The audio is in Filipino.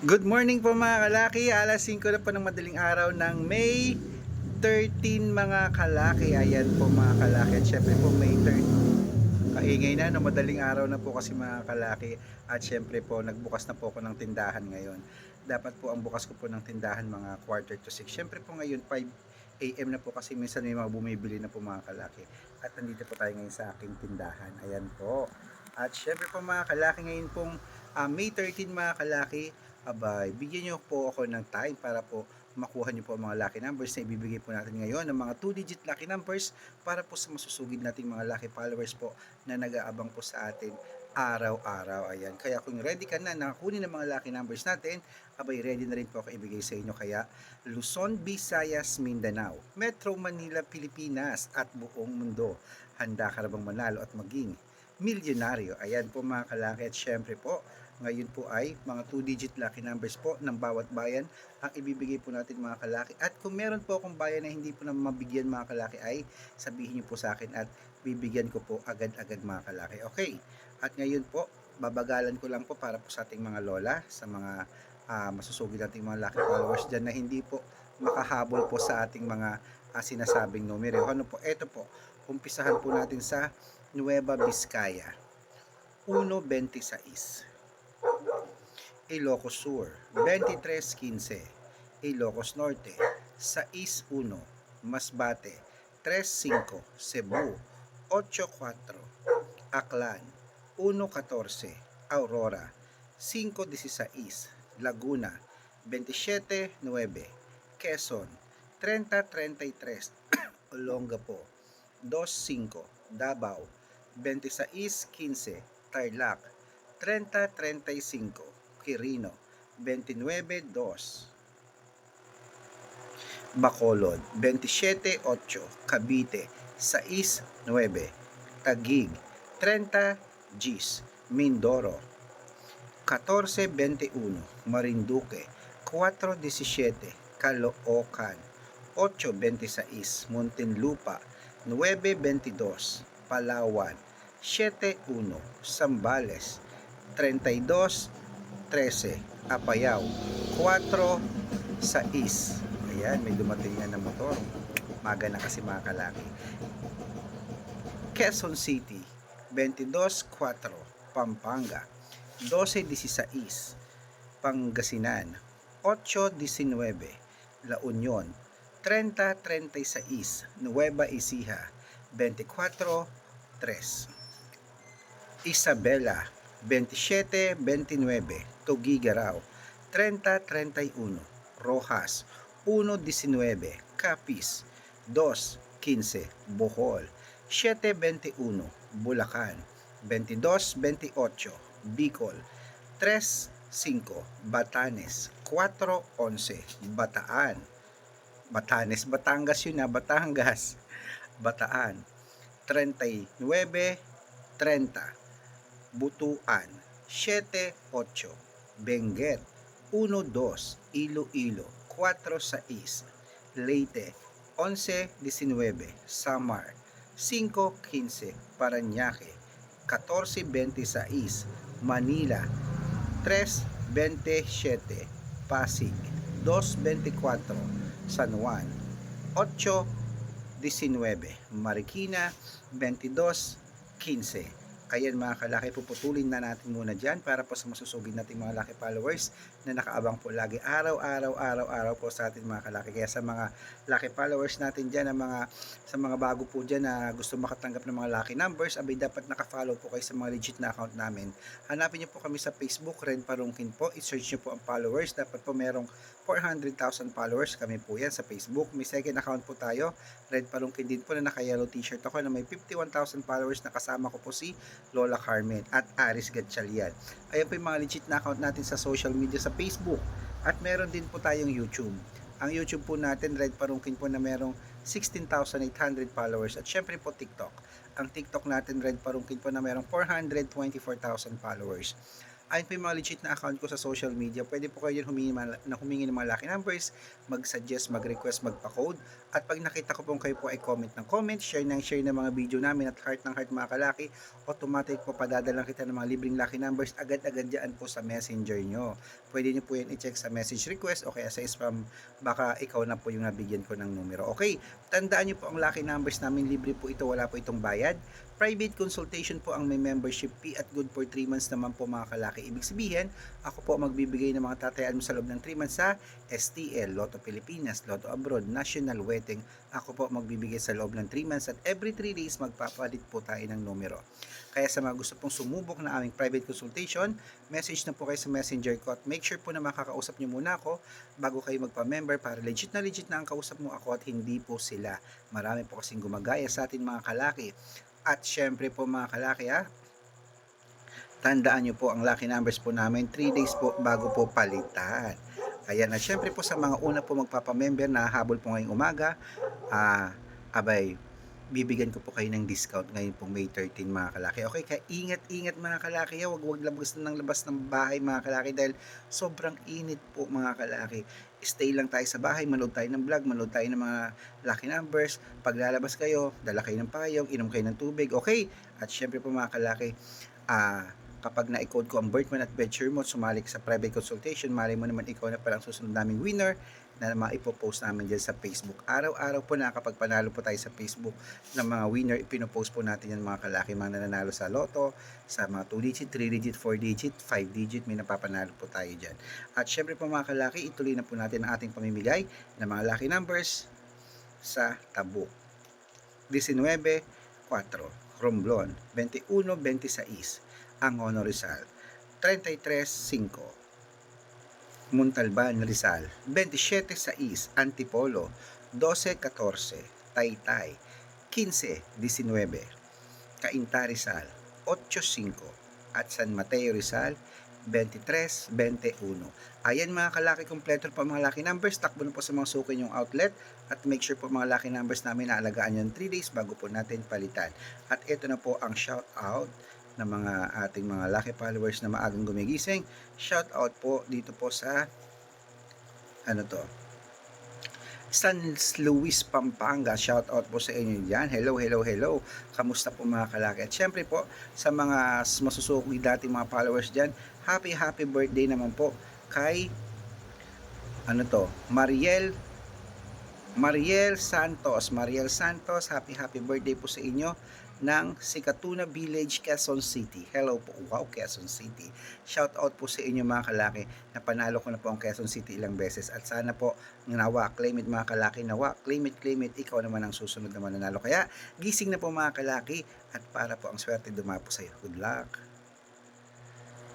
Good morning po mga kalaki. Alas 5 na po ng madaling araw ng May 13 mga kalaki. Ayan po mga kalaki. At syempre po May 13. Kaingay na no madaling araw na po kasi mga kalaki. At syempre po nagbukas na po ako ng tindahan ngayon. Dapat po ang bukas ko po ng tindahan mga quarter to 6. Syempre po ngayon 5 AM na po kasi minsan may mga bumibili na po mga kalaki. At nandito po tayo ngayon sa aking tindahan. Ayan po. At syempre po mga kalaki ngayon pong ah, May 13 mga kalaki abay, bigyan nyo po ako ng time para po makuha nyo po ang mga lucky numbers na ibibigay po natin ngayon ng mga 2-digit lucky numbers para po sa masusugid nating mga lucky followers po na nag-aabang po sa atin araw-araw. Ayan. Kaya kung ready ka na nakakunin ng mga lucky numbers natin, abay ready na rin po ako ibigay sa inyo. Kaya Luzon, Visayas, Mindanao, Metro Manila, Pilipinas at buong mundo. Handa ka na bang manalo at maging milyonaryo? Ayan po mga kalaki at syempre po, ngayon po ay mga 2-digit lucky numbers po ng bawat bayan ang ibibigay po natin mga kalaki. At kung meron po akong bayan na hindi po na mabigyan mga kalaki ay sabihin niyo po sa akin at bibigyan ko po agad-agad mga kalaki. Okay. At ngayon po, babagalan ko lang po para po sa ating mga lola, sa mga uh, masusugid nating mga lucky followers dyan na hindi po makahabol po sa ating mga ah, sinasabing numero. Ano po? Ito po. Umpisahan po natin sa Nueva Vizcaya. 1.26 Ilocos Sur 23.15 Ilocos Norte 6.1 Masbate 3.5 Cebu 8.4 Aklan 1.14 Aurora 5.16 Laguna 27.9 Quezon 30.33 Olongapo 2.5 Davao 26.15 Tarlac 30.35 Quirino 29.2 Bacolod 27.8 Cavite 6.9 Taguig 30 Gis. Mindoro 14.21 Marinduque 4.17 Caloocan 8.26 Muntinlupa 9.22 Palawan 7.1 Sambales 32.13 Apayao 4.6 Ayan, may dumating na ng motor. Maga na kasi mga kalaki. Quezon City 22.4 Pampanga. 12.16 Pangasinan. 8.19 La Union 30.36 Nueva Ecija. 24.3 Isabela 27-29 Tugigaraw 30-31 Rojas. 1-19 Capiz. 2-15 Bohol. 7-21 Bulacan. 22-28 Bicol. 3-5 Batanes. 4-11 Bataan. Batanes, Batangas yun na, Batangas. Bataan. 39-30 Butuan 7-8 Benguet 1-2 Iloilo 4-6 Leyte 11-19 Samar 5-15 Paranaque 14-26 Manila 3-27 Pasig 2-24 San Juan 8-19 Marikina 22-15 Ayan mga kalaki, puputulin na natin muna dyan para po sa masusugid nating mga laki followers na nakaabang po lagi araw-araw, araw-araw po sa ating mga kalaki. Kaya sa mga laki followers natin dyan, na mga, sa mga bago po dyan na gusto makatanggap ng mga lucky numbers, abay dapat nakafollow po kayo sa mga legit na account namin. Hanapin nyo po kami sa Facebook, Ren Parungkin po. I-search nyo po ang followers. Dapat po merong 400,000 followers kami po yan sa Facebook. May second account po tayo, Red Parungkin din po na naka-yellow t-shirt ako na may 51,000 followers na kasama ko po si Lola Carmen at Aris Gatchalian. Ayan po yung mga legit na account natin sa social media sa Facebook. At meron din po tayong YouTube. Ang YouTube po natin, Red Parungkin po na merong 16,800 followers. At syempre po TikTok. Ang TikTok natin, Red Parungkin po na merong 424,000 followers. Ayun po yung mga legit na account ko sa social media. Pwede po kayo yun humingi, na humingi ng mga lucky numbers, mag-suggest, mag-request, magpa-code. At pag nakita ko pong kayo po ay comment ng comment, share ng share ng mga video namin at heart ng heart mga kalaki, automatic po padadalang kita ng mga libreng lucky numbers agad-agad dyan po sa messenger nyo. pwede nyo po yan i-check sa message request o kaya sa spam, baka ikaw na po yung nabigyan ko ng numero. Okay, tandaan nyo po ang lucky numbers namin, libre po ito, wala po itong bayad. Private consultation po ang may membership fee at good for 3 months naman po mga kalaki. Ibig sabihin, ako po magbibigay ng mga tatayaan mo sa loob ng 3 months sa STL, Lotto Pilipinas, Lotto Abroad, National Wedding. Ako po magbibigay sa loob ng 3 months at every 3 days magpapalit po tayo ng numero. Kaya sa mga gusto pong sumubok na aming private consultation, message na po kayo sa messenger ko at make sure po na makakausap nyo muna ako bago kayo magpa-member para legit na legit na ang kausap mo ako at hindi po sila. Marami po kasing gumagaya sa atin mga kalaki. At syempre po mga kalaki ha, tandaan nyo po ang lucky numbers po namin 3 days po bago po palitan. Ayan, at syempre po sa mga una po magpapamember na habol po ngayong umaga, ah, abay, bibigyan ko po kayo ng discount ngayon pong May 13 mga kalaki. Okay, kaya ingat-ingat mga kalaki. ha. Huwag huwag labas na ng labas ng bahay mga kalaki dahil sobrang init po mga kalaki. Stay lang tayo sa bahay, manood tayo ng vlog, manood tayo ng mga lucky numbers. Pag lalabas kayo, dala kayo ng payong, inom kayo ng tubig, okay? At syempre po mga kalaki, ah, kapag na-code ko ang Birthman at Venture mo, sumali ka sa private consultation, mali mo naman ikaw na palang susunod naming winner na maipopost namin dyan sa Facebook. Araw-araw po na kapag panalo po tayo sa Facebook ng mga winner, ipinopost po natin yan mga kalaki, mga nananalo sa loto, sa mga 2 digit, 3 digit, 4 digit, 5 digit, may napapanalo po tayo dyan. At syempre po mga kalaki, ituloy na po natin ang ating pamimigay ng mga lucky numbers sa tabuk. 19, 4, Romblon, 21, 26, Angono Rizal, 33, 5, Montalban Rizal, 27, 6, Antipolo, 12, 14, Taytay, 15, 19, Cainta Rizal, 8, 5, at San Mateo Rizal, 23, 21. Ayan mga kalaki kompleto po mga lucky numbers. Takbo na po sa mga suki yung outlet at make sure po mga lucky numbers namin na alagaan yun 3 days bago po natin palitan. At ito na po ang shout out ng mga ating mga lucky followers na maagang gumigising. Shout out po dito po sa ano to San Luis Pampanga. Shout out po sa inyo dyan. Hello, hello, hello. Kamusta po mga kalaki? At syempre po, sa mga masusuki dati mga followers dyan, happy, happy birthday naman po kay ano to, Mariel Mariel Santos. Mariel Santos, happy, happy birthday po sa inyo ng Sikatuna Village, Quezon City. Hello po. Wow, Quezon City. Shout out po sa inyo mga kalaki. Napanalo ko na po ang Quezon City ilang beses. At sana po, nawa, claim it mga kalaki. Nawa, claim it, claim it. Ikaw naman ang susunod na mananalo. Kaya, gising na po mga kalaki. At para po ang swerte dumapo sa iyo. Good luck.